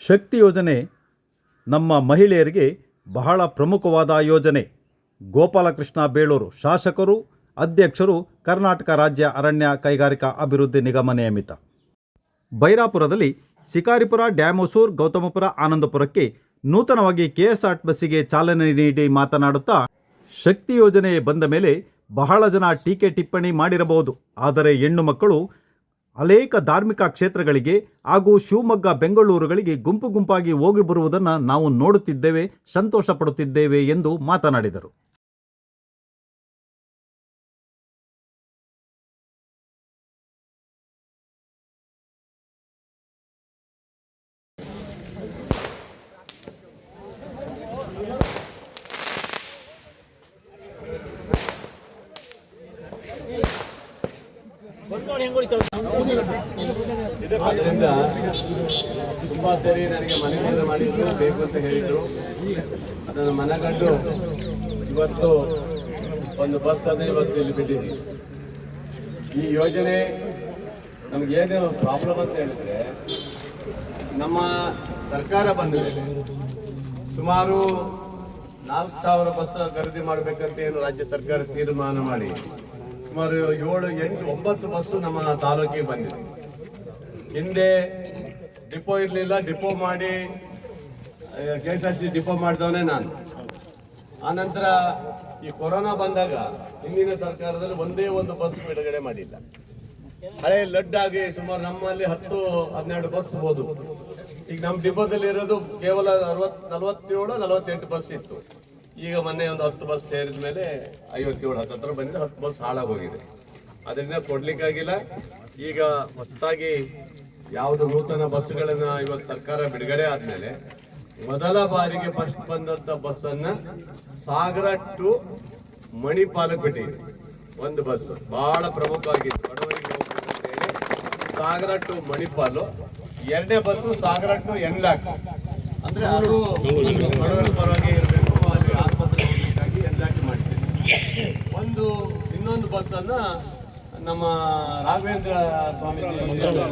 ಶಕ್ತಿ ಯೋಜನೆ ನಮ್ಮ ಮಹಿಳೆಯರಿಗೆ ಬಹಳ ಪ್ರಮುಖವಾದ ಯೋಜನೆ. ಗೋಪಾಲಕೃಷ್ಣ ಬೇಳೂರು ಶಾಸಕರು, ಅಧ್ಯಕ್ಷರು, ಕರ್ನಾಟಕ ರಾಜ್ಯ ಅರಣ್ಯ ಕೈಗಾರಿಕಾ ಅಭಿವೃದ್ಧಿ ನಿಗಮ ನಿಯಮಿತ. ಬೈರಾಪುರದಲ್ಲಿ ಶಿಕಾರಿಪುರ, ಡ್ಯಾಮೋಸೂರ್, ಗೌತಮಪುರ, ಆನಂದಪುರಕ್ಕೆ ನೂತನವಾಗಿ ಕೆಎಸ್ಆರ್ ಬಸ್ಸಿಗೆ ಚಾಲನೆ ನೀಡಿ ಮಾತನಾಡುತ್ತಾ, ಶಕ್ತಿ ಯೋಜನೆ ಬಂದ ಮೇಲೆ ಬಹಳ ಜನ ಟೀಕೆ ಟಿಪ್ಪಣಿ ಮಾಡಿರಬಹುದು. ಆದರೆ ಹೆಣ್ಣು ಮಕ್ಕಳು ಅನೇಕ ಧಾರ್ಮಿಕ ಕ್ಷೇತ್ರಗಳಿಗೆ ಹಾಗೂ ಶಿವಮೊಗ್ಗ, ಬೆಂಗಳೂರುಗಳಿಗೆ ಗುಂಪು ಗುಂಪಾಗಿ ಹೋಗಿ ಬರುವುದನ್ನು ನಾವು ನೋಡುತ್ತಿದ್ದೇವೆ ಸಂತೋಷ ಪಡುತ್ತಿದ್ದೇವೆ ಎಂದು ಮಾತನಾಡಿದರು. ಆದ್ದರಿಂದ ತುಂಬಾ ಸರಿ ನನಗೆ ಮನವಿಯನ್ನು ಮಾಡಿದ್ರು, ಬೇಕು ಅಂತ ಹೇಳಿದರು. ಅದನ್ನು ಮನಗಂಡು ಇವತ್ತು ಒಂದು ಬಸ್ ಅನ್ನು ಇವತ್ತು ಇಲ್ಲಿ ಬಿಟ್ಟಿದ್ದೀವಿ ಈ ಯೋಜನೆ ನಮಗೇನು ಪ್ರಾಬ್ಲಮ್ ಅಂತ ಹೇಳಿದ್ರೆ, ನಮ್ಮ ಸರ್ಕಾರ ಬಂದಿದೆ. ಸುಮಾರು ನಾಲ್ಕು ಸಾವಿರ ಬಸ್ ಖರೀದಿ ಮಾಡಬೇಕಂತ ಏನು ರಾಜ್ಯ ಸರ್ಕಾರ ತೀರ್ಮಾನ ಮಾಡಿ. ಸುಮಾರು ಏಳು, ಎಂಟು, ಒಂಬತ್ತು ಬಸ್ಸು ನಮ್ಮ ತಾಲೂಕಿಗೆ ಬಂದಿದೆ. ಹಿಂದೆ ಡಿಪೋ ಇರಲಿಲ್ಲ, ಡಿಪೋ ಮಾಡಿ K S R C depot ಮಾಡಿದವನೇ ನಾನು. ಆನಂತರ ಈ ಕೊರೋನಾ ಬಂದಾಗ ಹಿಂದಿನ ಸರ್ಕಾರದಲ್ಲಿ ಒಂದೇ ಒಂದು ಬಸ್ ಬಿಡುಗಡೆ ಮಾಡಿಲ್ಲ. ಹಳೆ ಲಡ್ಡಾಗಿ ಸುಮಾರು ನಮ್ಮಲ್ಲಿ ಹತ್ತು, ಹನ್ನೆರಡು ಬಸ್ ಹೋದು ಈಗ ನಮ್ಮ ಡಿಪೋದಲ್ಲಿ ಇರೋದು ಕೇವಲ ಅರವತ್, ನಲವತ್ತೇಳು, ನಲವತ್ತೆಂಟು ಬಸ್ ಇತ್ತು. ಈಗ ಮೊನ್ನೆ ಒಂದು ಹತ್ತು ಬಸ್ ಸೇರಿದ ಮೇಲೆ ಐವತ್ತೇಳು ಹತ್ತತ್ರ ಬಂದಿದೆ ಹತ್ತು ಬಸ್ ಹಾಳಾಗೋಗಿದೆ. ಅದರಿಂದ ಕೊಡ್ಲಿಕ್ಕಾಗಿಲ್ಲ. ಈಗ ಹೊಸದಾಗಿ ಯಾವುದು ನೂತನ ಬಸ್ಗಳನ್ನ ಇವತ್ತು ಸರ್ಕಾರ ಬಿಡುಗಡೆ ಆದ್ಮೇಲೆ ಮೊದಲ ಬಾರಿಗೆ ಫಸ್ಟ್ ಬಂದಂತ ಬಸ್ ಅನ್ನ ಸಾಗರ ಟು ಮಣಿಪಾಲಕ್ಕೆ ಬಿಟ್ಟಿದೆ ಒಂದು ಬಸ್ ಬಹಳ ಪ್ರಮುಖವಾಗಿತ್ತು. ಬಡವರಿಗೆ ಸಾಗರ ಟು ಮಣಿಪಾಲು. ಎರಡನೇ ಬಸ್ಸು ಸಾಗರ ಟು ಎನ್ಲಾಕ್ ಅಂದ್ರೆ ಅದು ಬಡವರ ಪರವಾಗಿ ಒಂದು, ಇನ್ನೊಂದು ಬಸ್ ಅನ್ನ ನಮ್ಮ ರಾಘವೇಂದ್ರ ಸ್ವಾಮಿ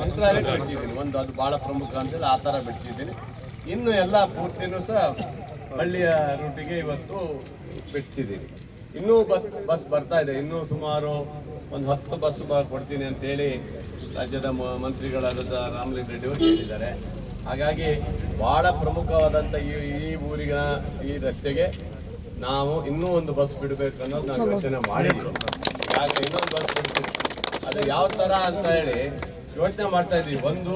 ಮಂತ್ರಾಲಯ ಬಿಡಿಸಿದ್ದೀನಿ ಒಂದು ಅದು ಬಹಳ ಪ್ರಮುಖ ಅಂತೇಳಿ ಆ ಥರ ಬಿಡಿಸಿದ್ದೀನಿ. ಇನ್ನು ಎಲ್ಲ ಪೂರ್ತಿನೂ ಸಹ ಹಳ್ಳಿಯ ರೂಟಿಗೆ ಇವತ್ತು ಬಿಡಿಸಿದ್ದೀನಿ. ಇನ್ನೂ ಬಸ್ ಬಸ್ ಬರ್ತಾ ಇದೆ. ಇನ್ನೂ ಸುಮಾರು ಒಂದು ಹತ್ತು ಬಸ್ ಕೊಡ್ತೀನಿ ಅಂತೇಳಿ ರಾಜ್ಯದ ಮಂತ್ರಿಗಳಾದ ರಾಮಲಿಂಗ ರೆಡ್ಡಿ ಅವರು ಹೇಳಿದ್ದಾರೆ. ಹಾಗಾಗಿ ಬಹಳ ಪ್ರಮುಖವಾದಂಥ ಈ ಈ ಊರಿನ, ಈ ರಸ್ತೆಗೆ ನಾವು ಇನ್ನೂ ಒಂದು ಬಸ್ ಬಿಡಬೇಕು ಅನ್ನೋದು ನಾವು ಯೋಚನೆ ಮಾಡಿದ್ರು ಯಾಕೆ ಇನ್ನೊಂದು ಬಸ್ ಬಿಡ್ತೀವಿ ಅದು ಯಾವ ತರ ಅಂತ ಹೇಳಿ ಯೋಚನೆ ಮಾಡ್ತಾ ಇದ್ದೀವಿ ಒಂದು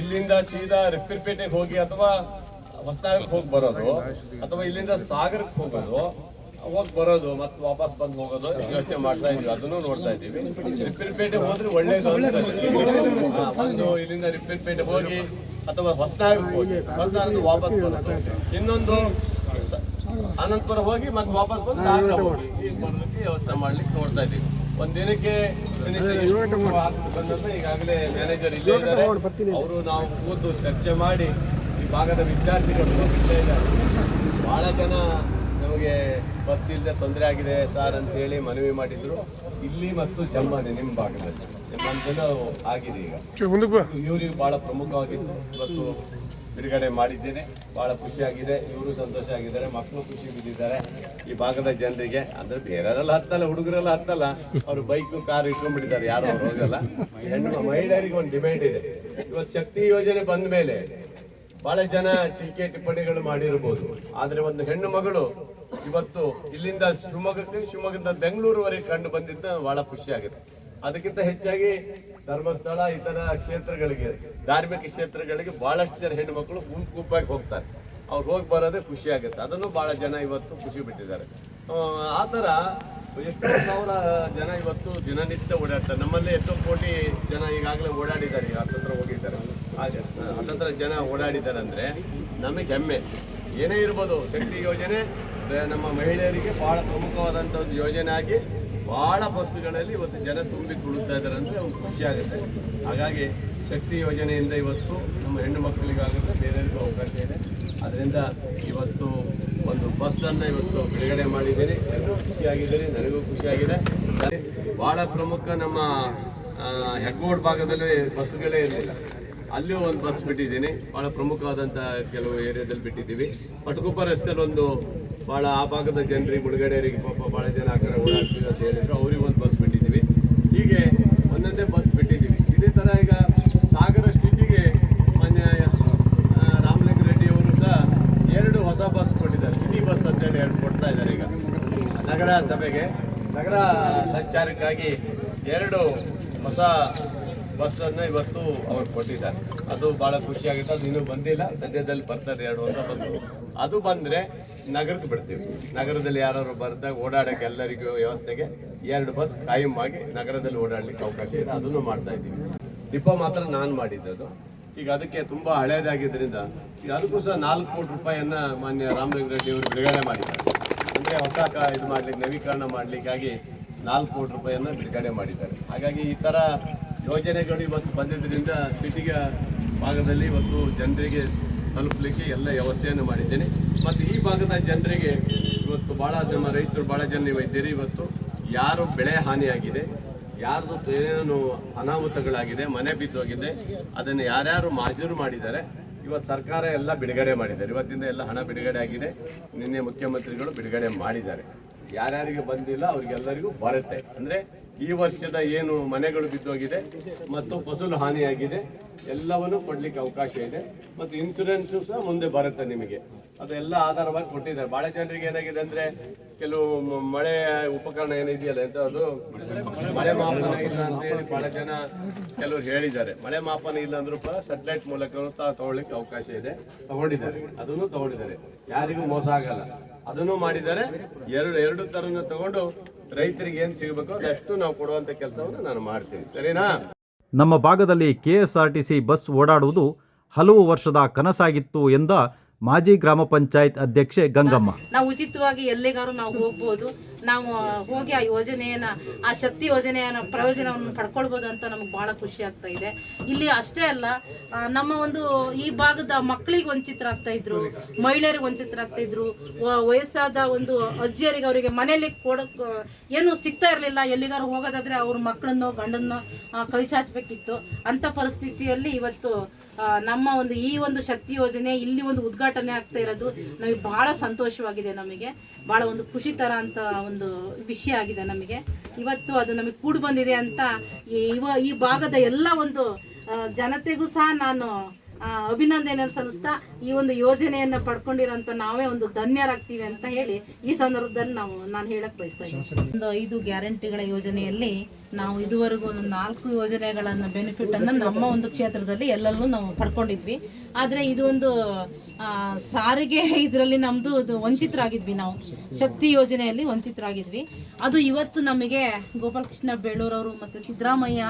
ಇಲ್ಲಿಂದ ಸೀದಾ ರಿಪ್ಪರ್ಪೇಟೆಗೆ ಹೋಗಿ ಅಥವಾ ಹೊಸದಾಗಕ್ಕೆ ಹೋಗಿ ಬರೋದು ಅಥವಾ ಇಲ್ಲಿಂದ ಸಾಗರಕ್ಕೆ ಹೋಗೋದು ಹೋಗಿ ಬರೋದು ಮತ್ತೆ ವಾಪಸ್ ಬಂದು ಹೋಗೋದು ಯೋಚನೆ ಮಾಡ್ತಾ ಇದ್ದೀವಿ ಅದನ್ನು ನೋಡ್ತಾ ಇದ್ದೀವಿ. ರಿಪ್ಪರ್ಪೇಟೆ ಹೋದ್ರೆ ಒಳ್ಳೇದು ಒಂದು ಇಲ್ಲಿಂದ ರಿಪ್ಪರ್ಪೇಟೆ ಹೋಗಿ ಅಥವಾ ಹೊಸದಾಗಕ್ಕೆ ಹೋಗಿ ಹೊಸದಾಗಿ ವಾಪಸ್ ಬರೋದು. ಇನ್ನೊಂದು ಅನಂತಪುರ ಹೋಗಿ ಮತ್ತೆ ವಾಪಸ್ ಬಂದು ಸಾಗರ ಹೋಗಿ ವ್ಯವಸ್ಥೆ ಮಾಡ್ಲಿಕ್ಕೆ ನೋಡ್ತಾ ಇದ್ದೀವಿ. ಒಂದಿನಕ್ಕೆ ಈಗಾಗಲೇ ಮ್ಯಾನೇಜರ್ ಇಲ್ಲೇ ಇದ್ದಾರೆ. ಅವರು ನಾವು ಕೂತು ಚರ್ಚೆ ಮಾಡಿ ಈ ಭಾಗದ ವಿದ್ಯಾರ್ಥಿಗಳು ಹೋಗ್ತಾ ಇದ್ದಾರೆ. ಬಹಳ ಜನ ನಮಗೆ ಬಸ್ ಇಲ್ಲದೆ ತೊಂದರೆ ಆಗಿದೆ ಸರ್ ಅಂತ ಹೇಳಿ ಮನವಿ ಮಾಡಿದ್ರು. ಇಲ್ಲಿ ಮತ್ತು ಜಮ್ಮನೆ ನಿಮ್ಮ ಭಾಗದಲ್ಲಿ. ಜನ ಆಗಿದೆ ಈಗ. ಇವರಿಗೆ ಬಹಳ ಪ್ರಮುಖವಾಗಿತ್ತು ಇವತ್ತು ಬಿಡುಗಡೆ ಮಾಡಿದ್ದೇನೆ. ಬಹಳ ಖುಷಿಯಾಗಿದೆ ಇವರು ಸಂತೋಷ ಆಗಿದ್ದಾರೆ. ಮಕ್ಕಳು ಖುಷಿ ಬಿದ್ದಿದ್ದಾರೆ. ಈ ಭಾಗದ ಜನರಿಗೆ, ಅಂದ್ರೆ ಬೇರೆಯವರೆಲ್ಲ ಹತ್ತಲ್ಲ, ಹುಡುಗರೆಲ್ಲ ಹತ್ತಲ್ಲ. ಅವ್ರು ಬೈಕ್ ಕಾರ್ ಇಟ್ಕೊಂಡ್ಬಿಟ್ಟಿದ್ದಾರೆ. ಯಾರು ಅವ್ರು ಹೋಗಲ್ಲ. ಹೆಣ್ಣು, ಮಹಿಳೆಯರಿಗೆ ಒಂದು ಡಿಮ್ಯಾಂಡ್ ಇದೆ. ಇವತ್ತು ಶಕ್ತಿ ಯೋಜನೆ ಬಂದ ಮೇಲೆ ಬಹಳ ಜನ ಟೀಕೆ ಟಿಪ್ಪಣಿಗಳು ಮಾಡಿರ್ಬೋದು. ಆದ್ರೆ ಒಂದು ಹೆಣ್ಣು ಮಗಳು ಇವತ್ತು ಇಲ್ಲಿಂದ ಶಿವಮೊಗ್ಗಕ್ಕೆ, ಶಿವಮೊಗ್ಗದಿಂದ ಬೆಂಗಳೂರುವರೆಗೆ ಕಂಡು ಬಂದಿದ್ದು ಬಹಳ ಖುಷಿ ಆಗುತ್ತೆ ಅದಕ್ಕಿಂತ ಹೆಚ್ಚಾಗಿ ಧರ್ಮಸ್ಥಳ ಇತರ ಕ್ಷೇತ್ರಗಳಿಗೆ ಧಾರ್ಮಿಕ ಕ್ಷೇತ್ರಗಳಿಗೆ ಬಹಳಷ್ಟು ಜನ ಹೆಣ್ಣು ಮಕ್ಕಳು ಗುಂಪು ಗುಂಪಾಗಿ ಹೋಗ್ತಾರೆ. ಅವ್ರು ಹೋಗಿ ಬರೋದೇ ಖುಷಿ ಆಗುತ್ತೆ. ಅದನ್ನು ಬಹಳ ಜನ ಇವತ್ತು ಖುಷಿ ಬಿಟ್ಟಿದ್ದಾರೆ ಆ, ಥರ ಎಷ್ಟೋ ಸಾವಿರ ಜನ ಇವತ್ತು ದಿನನಿತ್ಯ ಓಡಾಡ್ತಾರೆ. ನಮ್ಮಲ್ಲಿ ಎಷ್ಟೋ ಕೋಟಿ ಜನ ಈಗಾಗಲೇ ಓಡಾಡಿದ್ದಾರೆ ಹತ್ತತ್ರ ಹೋಗಿದ್ದಾರೆ. ಹಾಗೆ ಹತ್ತತ್ರ ಜನ ಓಡಾಡಿದ್ದಾರೆ ಅಂದರೆ ನಮಗೆ ಹೆಮ್ಮೆ. ಏನೇ ಇರ್ಬೋದು ಶಕ್ತಿ ಯೋಜನೆ ನಮ್ಮ ಮಹಿಳೆಯರಿಗೆ ಭಾಳ ಪ್ರಮುಖವಾದಂಥ ಒಂದು ಯೋಜನೆ ಆಗಿ ಬಹಳ ಬಸ್ಸುಗಳಲ್ಲಿ ಇವತ್ತು ಜನ ತುಂಬಿ ತುಳುತ್ತಾ ಇದ್ದಾರೆ ಅಂದರೆ ಒಂದು ಖುಷಿ ಆಗುತ್ತೆ. ಹಾಗಾಗಿ ಶಕ್ತಿ ಯೋಜನೆಯಿಂದ ಇವತ್ತು ನಮ್ಮ ಹೆಣ್ಣು ಮಕ್ಕಳಿಗಾಗುತ್ತೆ ಬೇರೆಯವರಿಗೂ ಅವಕಾಶ ಇದೆ. ಅದರಿಂದ ಇವತ್ತು ಒಂದು ಬಸ್ಸನ್ನು ಇವತ್ತು ಬಿಡುಗಡೆ ಮಾಡಿದ್ದೀರಿ. ಎಲ್ಲರೂ ಖುಷಿಯಾಗಿದ್ದೀರಿ, ನನಗೂ ಖುಷಿಯಾಗಿದೆ. ಭಾಳ ಪ್ರಮುಖ ನಮ್ಮ ಹೆಗ್ಗೋಡ್ ಭಾಗದಲ್ಲಿ ಬಸ್ಸುಗಳೇ ಇರಲಿಲ್ಲ. ಅಲ್ಲೂ ಒಂದು ಬಸ್ ಬಿಟ್ಟಿದ್ದೀನಿ. ಭಾಳ ಪ್ರಮುಖವಾದಂಥ ಕೆಲವು ಏರಿಯಾದಲ್ಲಿ ಬಿಟ್ಟಿದ್ದೀವಿ. ಪಟಕುಪ್ಪ ರಸ್ತೆಯಲ್ಲಿ ಒಂದು ಭಾಳ ಆ ಭಾಗದ ಜನರಿಗೆ ಮುಳುಗಡೆಯರಿಗೆ ಪಾಪ ಭಾಳ ಜನ ಆ ಕಡೆ ಓಡಾಡ್ತೀವಿ ಅಂತ ಹೇಳಿದ್ರು. ಅವ್ರಿಗೆ ಒಂದು ಬಸ್ ಬಿಟ್ಟಿದ್ದೀವಿ. ಹೀಗೆ ಒಂದೊಂದೇ ಬಸ್ ಬಿಟ್ಟಿದ್ದೀವಿ. ಇದೇ ಥರ ಈಗ ಸಾಗರ ಸಿಟಿಗೆ ಮೊನ್ನೆ ರಾಮಲಿಂಗ ರೆಡ್ಡಿ ಅವರು ಸಹ ಎರಡು ಹೊಸ ಬಸ್ ಕೊಟ್ಟಿದ್ದಾರೆ. ಸಿಟಿ ಬಸ್ ಅಂತೇಳಿ ಎರಡು ಕೊಡ್ತಾ ಇದ್ದಾರೆ ಈಗ. ನಗರ ಸಭೆಗೆ, ನಗರ ಸಂಚಾರಕ್ಕಾಗಿ ಎರಡು ಹೊಸ ಬಸ್ಸನ್ನು ಇವತ್ತು ಅವ್ರು ಕೊಟ್ಟಿದ್ದಾರೆ. ಅದು ಭಾಳ ಖುಷಿಯಾಗುತ್ತೆ ಅದು ಇನ್ನೂ ಬಂದಿಲ್ಲ. ಸದ್ಯದಲ್ಲಿ ಬರ್ತದೆ. ಎರಡು ಅಂತ ಬಂದು ಅದು ಬಂದರೆ ನಗರಕ್ಕೆ ಬಿಡ್ತೀವಿ. ನಗರದಲ್ಲಿ ಯಾರು ಬರ್ದಾಗ ಓಡಾಡಕ್ಕೆ ಎಲ್ಲರಿಗೂ ವ್ಯವಸ್ಥೆಗೆ ಎರಡು ಬಸ್ ಕಾಯಂ ಆಗಿ ನಗರದಲ್ಲಿ ಓಡಾಡ್ಲಿಕ್ಕೆ ಅವಕಾಶ ಇದೆ. ಅದನ್ನು ಮಾಡ್ತಾ ಇದ್ದೀವಿ. ದಿಪ್ಪ ಮಾತ್ರ ನಾನು ಮಾಡಿದ್ದದು. ಈಗ ಅದಕ್ಕೆ ತುಂಬ ಹಳೇದಾಗಿದ್ದರಿಂದ ಈಗ ಅದಕ್ಕೂ ಸಹ ನಾಲ್ಕು ಕೋಟಿ ರೂಪಾಯಿಯನ್ನು ಮಾನ್ಯ ರಾಮಲಿಂಗ ರೆಡ್ಡಿ ಅವರು ಬಿಡುಗಡೆ ಮಾಡಿದ್ದಾರೆ. ಅಂದರೆ ಹೊಸ ಇದು ಮಾಡ್ಲಿಕ್ಕೆ, ನವೀಕರಣ ಮಾಡಲಿಕ್ಕಾಗಿ ನಾಲ್ಕು ಕೋಟಿ ರೂಪಾಯಿಯನ್ನು ಬಿಡುಗಡೆ ಮಾಡಿದ್ದಾರೆ. ಹಾಗಾಗಿ ಈ ಥರ ಯೋಜನೆಗಳು ಇವತ್ತು ಬಂದಿದ್ದರಿಂದ ಸಿಟಿಗೆ ಭಾಗದಲ್ಲಿ ಇವತ್ತು ಜನರಿಗೆ ತಲುಪಲಿಕ್ಕೆ ಎಲ್ಲ ವ್ಯವಸ್ಥೆಯನ್ನು ಮಾಡಿದ್ದೇನೆ. ಮತ್ತು ಈ ಭಾಗದ ಜನರಿಗೆ ಇವತ್ತು ಭಾಳ ನಮ್ಮ ರೈತರು ಭಾಳ ಜನ ನೀವು ಇದ್ದೀರಿ. ಇವತ್ತು ಯಾರು ಬೆಳೆ ಹಾನಿಯಾಗಿದೆ, ಯಾರ್ದು ಏನೇನು ಅನಾಹುತಗಳಾಗಿದೆ, ಮನೆ ಬಿದ್ದೋಗಿದೆ, ಅದನ್ನು ಯಾರ್ಯಾರು ಮಾಜೂರು ಮಾಡಿದ್ದಾರೆ, ಇವತ್ತು ಸರ್ಕಾರ ಎಲ್ಲ ಬಿಡುಗಡೆ ಮಾಡಿದ್ದಾರೆ. ಇವತ್ತಿಂದ ಎಲ್ಲ ಹಣ ಬಿಡುಗಡೆ ಆಗಿದೆ. ನಿನ್ನೆ ಮುಖ್ಯಮಂತ್ರಿಗಳು ಬಿಡುಗಡೆ ಮಾಡಿದ್ದಾರೆ. ಯಾರ್ಯಾರಿಗೆ ಬಂದಿಲ್ಲ, ಅವ್ರಿಗೆಲ್ಲರಿಗೂ ಬರುತ್ತೆ. ಅಂದರೆ ಈ ವರ್ಷದ ಏನು ಮನೆಗಳು ಬಿದ್ದೋಗಿದೆ ಮತ್ತು ಫಸಲು ಹಾನಿಯಾಗಿದೆ, ಎಲ್ಲವನ್ನು ಕೊಡ್ಲಿಕ್ಕೆ ಅವಕಾಶ ಇದೆ ಮತ್ತು ಇನ್ಸೂರೆನ್ಸ್ ಸಹ ಮುಂದೆ ಬರುತ್ತೆ ನಿಮಗೆ. ಅದೆಲ್ಲ ಆಧಾರವಾಗಿ ಕೊಟ್ಟಿದ್ದಾರೆ. ಭಾಳ ಜನರಿಗೆ ಏನಾಗಿದೆ ಅಂದರೆ ಕೆಲವು ಮಳೆ ಉಪಕರಣ ಏನಿದೆಯಲ್ಲ ಅಂತ ಅದು ಮಳೆ ಮಾಪನ ಇಲ್ಲ ಅಂತ ಹೇಳಿ ಬಹಳ ಜನ ಕೆಲವರು ಹೇಳಿದ್ದಾರೆ. ಮಳೆ ಮಾಪನ ಇಲ್ಲ ಅಂದ್ರೂ ಕೂಡ ಸೆಟಲೈಟ್ ಮೂಲಕ ತಗೊಳ್ಳಿಕ್ಕೆ ಅವಕಾಶ ಇದೆ. ತಗೊಂಡಿದ್ದಾರೆ. ಅದನ್ನು ತಗೊಂಡಿದ್ದಾರೆ. ಯಾರಿಗೂ ಮೋಸ ಆಗಲ್ಲ. ಅದನ್ನು ಮಾಡಿದ್ದಾರೆ. ಎರಡು ಎರಡು ತರನ ತಗೊಂಡು ರೈತರಿಗೆ ಏನು ಸಿಗಬೇಕು ಅದಷ್ಟು ನಾವು ಕೊಡುವಂತ ಕೆಲಸವನ್ನು ನಾನು ಮಾಡ್ತೀನಿ. ಸರಿನಾ? ನಮ್ಮ ಭಾಗದಲ್ಲಿ ಕೆಎಸ್ಆರ್ಟಿಸಿ ಬಸ್ ಓಡಾಡುವುದು ಹಲವು ವರ್ಷದ ಕನಸಾಗಿತ್ತು ಎಂದ ಮಾಜಿ ಗ್ರಾಮ ಪಂಚಾಯತ್ ಅಧ್ಯಕ್ಷೆ ಗಂಗಮ್ಮ. ನಾವು ಉಚಿತವಾಗಿ ಎಲ್ಲಿಗಾರು ನಾವು ಹೋಗ್ಬೋದು. ನಾವು ಹೋಗಿ ಆ ಯೋಜನೆಯನ್ನ ಆ ಶಕ್ತಿ ಯೋಜನೆಯನ್ನ ಪ್ರಯೋಜನವನ್ನು ಪಡ್ಕೊಳ್ಬೋದು ಅಂತ ನಮ್ಗೆ ಬಹಳ ಖುಷಿ ಆಗ್ತಾ ಇದೆ. ಇಲ್ಲಿ ಅಷ್ಟೇ ಅಲ್ಲ ನಮ್ಮ ಒಂದು ಈ ಭಾಗದ ಮಕ್ಕಳಿಗೆ ವಂಚಿತರಾಗ್ತಾ ಇದ್ರು ಮಹಿಳೆಯರಿಗೆ ವಂಚಿತರಾಗ್ತಾ ಇದ್ರು ವ- ವಯಸ್ಸಾದ ಒಂದು ಅಜ್ಜಿಯರಿಗೆ ಅವರಿಗೆ ಮನೆಯಲ್ಲಿ ಕೊಡಕ್ ಏನು ಸಿಗ್ತಾ ಇರಲಿಲ್ಲ. ಎಲ್ಲಿಗಾರು ಹೋಗೋದಾದ್ರೆ ಅವ್ರ ಮಕ್ಕಳನ್ನು ಗಂಡನ್ನು ಆ, ಕೈ ಚಾಚಬೇಕಿತ್ತು. ಅಂತ ಪರಿಸ್ಥಿತಿಯಲ್ಲಿ ಇವತ್ತು ನಮ್ಮ ಒಂದು ಈ ಒಂದು ಶಕ್ತಿ ಯೋಜನೆ ಇಲ್ಲಿ ಒಂದು ಉದ್ಘಾಟನೆ ಆಗ್ತಾ ಇರೋದು ನಮಗೆ ಬಹಳ ಸಂತೋಷವಾಗಿದೆ ನಮಗೆ. ಬಹಳ ಒಂದು ಖುಷಿ ತರ ಅಂತ ಒಂದು ವಿಷಯ ಆಗಿದೆ ನಮಗೆ. ಇವತ್ತು ಅದು ನಮಗೆ ಕೂಡ್ ಬಂದಿದೆ ಅಂತ ಈ- ಇವ ಈ ಭಾಗದ ಎಲ್ಲ ಒಂದು ಜನತೆಗೂ ಸಹ ನಾನು ಅಭಿನಂದನೆ ಸಂಸ್ಥಾ ಈ ಒಂದು ಯೋಜನೆಯನ್ನ ಪಡ್ಕೊಂಡಿರೋಂಥ ನಾವೇ ಒಂದು ಧನ್ಯರಾಗ್ತೀವಿ ಅಂತ ಹೇಳಿ ಈ ಸಂದರ್ಭದಲ್ಲಿ ನಾವು ನಾನು ಹೇಳಕ್ ಬಯಸ್ತಾ ಇದ್ದೀನಿ. ಒಂದು ಐದು ಗ್ಯಾರಂಟಿಗಳ ಯೋಜನೆಯಲ್ಲಿ ನಾವು ಇದುವರೆಗೂ ಒಂದು ನಾಲ್ಕು ಯೋಜನೆಗಳನ್ನ ಬೆನಿಫಿಟ್ ಅನ್ನ ನಮ್ಮ ಒಂದು ಕ್ಷೇತ್ರದಲ್ಲಿ ಎಲ್ಲರೂ ನಾವು ಪಡ್ಕೊಂಡಿದ್ವಿ. ಆದ್ರೆ ಇದು ಒಂದು ಸಾರಿಗೆ ಇದರಲ್ಲಿ ನಮ್ದು ಇದು ವಂಚಿತರಾಗಿದ್ವಿ ನಾವು. ಶಕ್ತಿ ಯೋಜನೆಯಲ್ಲಿ ವಂಚಿತರಾಗಿದ್ವಿ. ಅದು ಇವತ್ತು ನಮಗೆ ಗೋಪಾಲಕೃಷ್ಣ ಬೇಳೂರವರು ಮತ್ತೆ ಸಿದ್ದರಾಮಯ್ಯ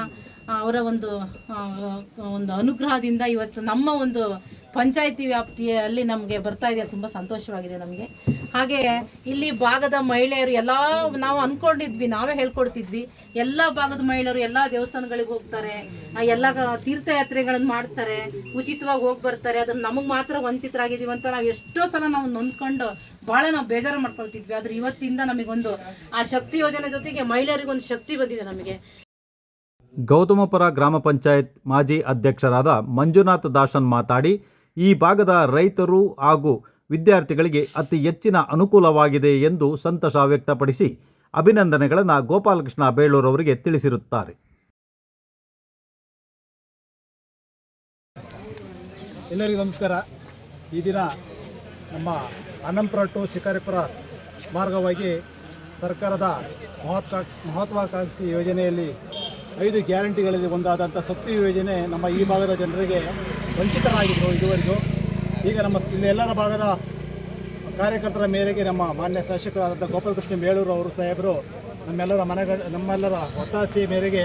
ಅವರ ಒಂದು ಒಂದು ಅನುಗ್ರಹದಿಂದ ಇವತ್ತು ನಮ್ಮ ಒಂದು ಪಂಚಾಯತಿ ವ್ಯಾಪ್ತಿಯಲ್ಲಿ ನಮಗೆ ಬರ್ತಾ ಇದೆ ತುಂಬ ಸಂತೋಷವಾಗಿದೆ ನಮಗೆ. ಹಾಗೆ ಇಲ್ಲಿ ಭಾಗದ ಮಹಿಳೆಯರು ಎಲ್ಲ ನಾವು ಅಂದ್ಕೊಂಡಿದ್ವಿ ನಾವೇ ಹೇಳ್ಕೊಡ್ತಿದ್ವಿ. ಎಲ್ಲ ಭಾಗದ ಮಹಿಳೆಯರು ಎಲ್ಲ ದೇವಸ್ಥಾನಗಳಿಗೆ ಹೋಗ್ತಾರೆ ಎಲ್ಲ ತೀರ್ಥಯಾತ್ರೆಗಳನ್ನು ಮಾಡ್ತಾರೆ, ಉಚಿತವಾಗಿ ಹೋಗಿ ಬರ್ತಾರೆ. ಅದನ್ನು ನಮಗೆ ಮಾತ್ರ ವಂಚಿತರಾಗಿದ್ದೀವಿ ಅಂತ ನಾವು ಎಷ್ಟೋ ಸಲ ನಾವು ನೊಂದ್ಕೊಂಡು ಭಾಳ ನಾವು ಬೇಜಾರು ಮಾಡ್ಕೊಳ್ತಿದ್ವಿ. ಆದರೆ ಇವತ್ತಿಂದ ನಮಗೊಂದು ಆ ಶಕ್ತಿ ಯೋಜನೆ ಜೊತೆಗೆ ಮಹಿಳೆಯರಿಗೊಂದು ಶಕ್ತಿ ಬಂದಿದೆ ನಮಗೆ. ಗೌತಮಪುರ ಗ್ರಾಮ ಪಂಚಾಯತ್ ಮಾಜಿ ಅಧ್ಯಕ್ಷರಾದ ಮಂಜುನಾಥ್ ದಾಶನ್ ಮಾತಾಡಿ, ಈ ಭಾಗದ ರೈತರು ಹಾಗೂ ವಿದ್ಯಾರ್ಥಿಗಳಿಗೆ ಅತಿ ಹೆಚ್ಚಿನ ಅನುಕೂಲವಾಗಿದೆ ಎಂದು ಸಂತಸ ವ್ಯಕ್ತಪಡಿಸಿ ಅಭಿನಂದನೆಗಳನ್ನು ಗೋಪಾಲಕೃಷ್ಣ ಬೇಳೂರವರಿಗೆ ತಿಳಿಸಿರುತ್ತಾರೆ. ಎಲ್ಲರಿಗೂ ನಮಸ್ಕಾರ. ಈ ದಿನ ನಮ್ಮ ಅನಂಪುರ ಟು ಶಿಕಾರಿಪುರ ಮಾರ್ಗವಾಗಿ ಸರ್ಕಾರದ ಮಹತ್ವ ಮಹತ್ವಾಕಾಂಕ್ಷಿ ಯೋಜನೆಯಲ್ಲಿ ಐದು ಗ್ಯಾರಂಟಿಗಳಲ್ಲಿ ಒಂದಾದಂಥ ಶಕ್ತಿ ಯೋಜನೆ ನಮ್ಮ ಈ ಭಾಗದ ಜನರಿಗೆ ವಂಚಿತರಾಗಿದ್ದರು ಇದುವರೆಗೂ. ಈಗ ನಮ್ಮ ಎಲ್ಲರ ಭಾಗದ ಕಾರ್ಯಕರ್ತರ ಮೇರೆಗೆ ನಮ್ಮ ಮಾನ್ಯ ಶಾಸಕರಾದಂಥ ಗೋಪಾಲಕೃಷ್ಣ ಮೇಳೂರು ಅವರು ಸಾಹೇಬರು ನಮ್ಮೆಲ್ಲರ ಮನೆಗಳ ನಮ್ಮೆಲ್ಲರ ಒತ್ತಾಸೆಯ ಮೇರೆಗೆ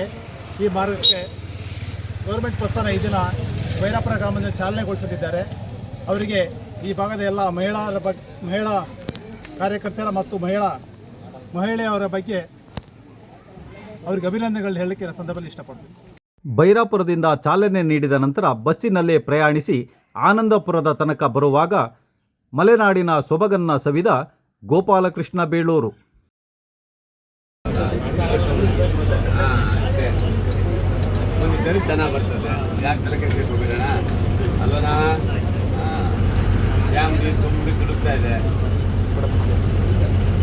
ಈ ಮಾರ್ಗಕ್ಕೆ ಗೌರ್ಮೆಂಟ್ ಪ್ರಸ್ಥಾನ ಈ ದಿನ ವೈರಾಪುರ ಗ್ರಾಮದಲ್ಲಿ ಚಾಲನೆಗೊಳಿಸಲಿದ್ದಾರೆ. ಅವರಿಗೆ ಈ ಭಾಗದ ಎಲ್ಲ ಮಹಿಳಾರ ಬಗ್ಗೆ ಮಹಿಳಾ ಕಾರ್ಯಕರ್ತರ ಮತ್ತು ಮಹಿಳಾ ಮಹಿಳೆಯರ ಬಗ್ಗೆ ಅವರಿಗೆ ಅಭಿನಂದನೆಗಳು ಹೇಳಲಿಕ್ಕೆ ನಾನು ಸಂದರ್ಭದಲ್ಲಿ ಇಷ್ಟಪಡ್ತೀನಿ. ಬೈರಾಪುರದಿಂದ ಚಾಲನೆ ನೀಡಿದ ನಂತರ ಬಸ್ಸಿನಲ್ಲೇ ಪ್ರಯಾಣಿಸಿ ಆನಂದಪುರದ ತನಕ ಬರುವಾಗ ಮಲೆನಾಡಿನ ಸೊಬಗನ್ನ ಸವಿದ ಗೋಪಾಲಕೃಷ್ಣ ಬೇಳೂರು. ಒಂದು ಚೆನ್ನಾಗಿ ಬರ್ತದೆ ಯಾಕೆ ತಲೆ ಕೆಡಿಸ್ಕೊಂಡು ಹೋಗಿರೋಣ ಅಲ್ವನಾ ಡ್ಯಾಮ್ ನೀರು ತುಂಬಿ ತುಳುಕ್ತಾ ಇದೆ.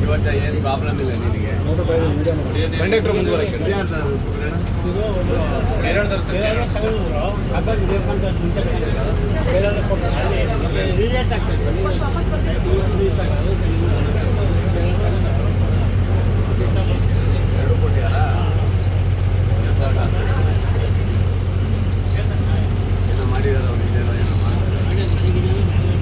ಇವತ್ತ ಏನು ಪ್ರಾಬ್ಲಮ್ ಇಲ್ಲ ನಿನಗೆ ಕಂಡಕ್ಟರ್ ಅದು ಸುಬ್ರಹ್ಮಣ್ಯ? ಎರಡು ಕೊಟ್ಟಿಯಾರಾ? ಎಷ್ಟಾಗ? ಏನೋ ಮಾಡಿದಾರೆ ಅವ್ರು ಇಲ್ಲೆಲ್ಲ ಏನೋ ಮಾಡ್ತಾರೆ.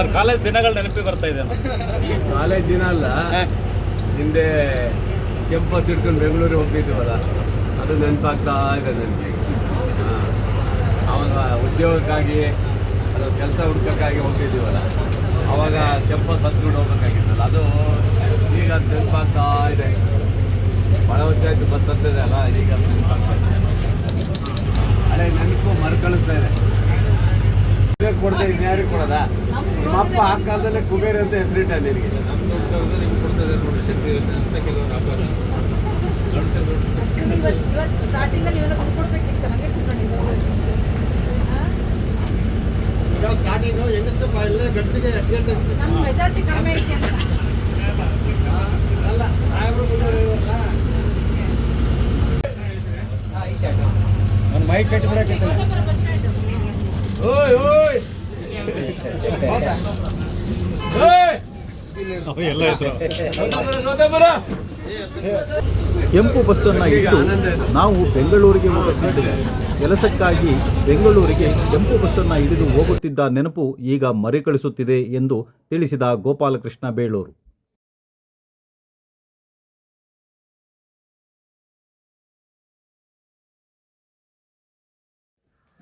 ಸರ್ ಕಾಲೇಜ್ ದಿನಗಳು ನೆನಪಿ ಬರ್ತಾ ಇದೆ ಕಾಲೇಜ್ ದಿನ ಅಲ್ಲ. ಹಿಂದೆ ಕೆಂಪಸ್ ಇಟ್ಕೊಂಡು ಬೆಂಗಳೂರಿಗೆ ಹೋಗ್ತಿದ್ವಲ್ಲ ಅದು ನೆನಪಾಗ್ತಾ ಇದೆ ನನಗೆ. ಅವಾಗ ಉದ್ಯೋಗಕ್ಕಾಗಿ ಅದು ಕೆಲಸ ಹುಡ್ಕೋಕ್ಕಾಗಿ ಹೋಗ್ತಿದ್ದೀವಲ್ಲ ಅವಾಗ ಕೆಂಪಸ್ ಹತ್ಕೊಂಡು ಹೋಗ್ಬೇಕಾಗಿತ್ತಲ್ಲ. ಅದು ಈಗ ಅದು ನೆನಪಾಗ್ತಾ ಇದೆ. ಭಾಳ ವರ್ಷ ಆಯಿತು ಬಸ್ ಹತ್ತಿದೆ ಅಲ್ಲ ಈಗ ಅದು ನೆನಪಾಗ್ತಾ ಇದೆ. ಹಳೆ ನೆನಪು ಮರುಕಳಿಸ್ತಾ ಇದೆ. ಕೊಡ್ತಾ ಇದ್ದೀನಿ ಯಾರಿಗೆ ಕೊಡೋದಾ ನಿಮ್ಮ ಅಪ್ಪ ಆ ಕಾಲದಲ್ಲೇ ಕುಬೇರ ಅಂತ ಹೆಸರಿಟ್ಟ ನಿನಗೆ. ಸ್ಟಾರ್ಟಿಂಗ್ ಅಲ್ಲಿ ಇವೆಲ್ಲ ಗಡ್ಸಿಗೆ ಹಂಗೆ ನಮ್ಮ ಮೆಜಾರಿಟಿ ಕಡಿಮೆ ಐತಿ ಅಂತ. ಒಂದು ಮೈಕ್ ಕಟ್ಟಿಬಿಡಕ್ಕೆ ಕೆಂಪು ಬಸ್ಸನ್ನು ಇಟ್ಟು ನಾವು ಬೆಂಗಳೂರಿಗೆ ಹೋಗುತ್ತಿದ್ದೇವೆ. ಕೆಲಸಕ್ಕಾಗಿ ಬೆಂಗಳೂರಿಗೆ ಕೆಂಪು ಬಸ್ಸನ್ನು ಹಿಡಿದು ಹೋಗುತ್ತಿದ್ದ ನೆನಪು ಈಗ ಮರುಕಳಿಸುತ್ತಿದೆ ಎಂದು ತಿಳಿಸಿದ ಗೋಪಾಲಕೃಷ್ಣ ಬೇಳೂರು.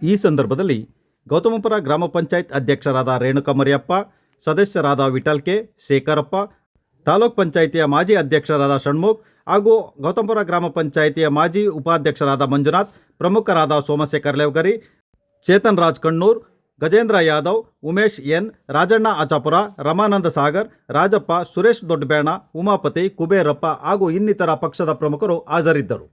ಈ ಸಂದರ್ಭದಲ್ಲಿ ಗೌತಮಪುರ ಗ್ರಾಮ ಪಂಚಾಯತ್ ಅಧ್ಯಕ್ಷರಾದ ರೇಣುಕ ಮರಿಯಪ್ಪ ಸದಸ್ಯರಾದ ವಿಠಲ್ ಕೆ ಶೇಖರಪ್ಪ, ತಾಲೂಕ್ ಪಂಚಾಯಿತಿಯ ಮಾಜಿ ಅಧ್ಯಕ್ಷರಾದ ಷಣ್ಮುಖ್ ಹಾಗೂ ಗೌತಮಪುರ ಗ್ರಾಮ ಪಂಚಾಯಿತಿಯ ಮಾಜಿ ಉಪಾಧ್ಯಕ್ಷರಾದ ಮಂಜುನಾಥ್, ಪ್ರಮುಖರಾದ ಸೋಮಶೇಖರ್ ಲೇವಗರಿ, ಚೇತನ್ ರಾಜ್ ಕಣ್ಣೂರ್, ಗಜೇಂದ್ರ ಯಾದವ್, ಉಮೇಶ್ ಎನ್, ರಾಜಣ್ಣ ಆಚಾಪುರ, ರಮಾನಂದ ಸಾಗರ್, ರಾಜಪ್ಪ, ಸುರೇಶ್ ದೊಡ್ಡಬೇಣ, ಉಮಾಪತಿ, ಕುಬೇರಪ್ಪ ಹಾಗೂ ಇನ್ನಿತರ ಪಕ್ಷದ ಪ್ರಮುಖರು ಹಾಜರಿದ್ದರು.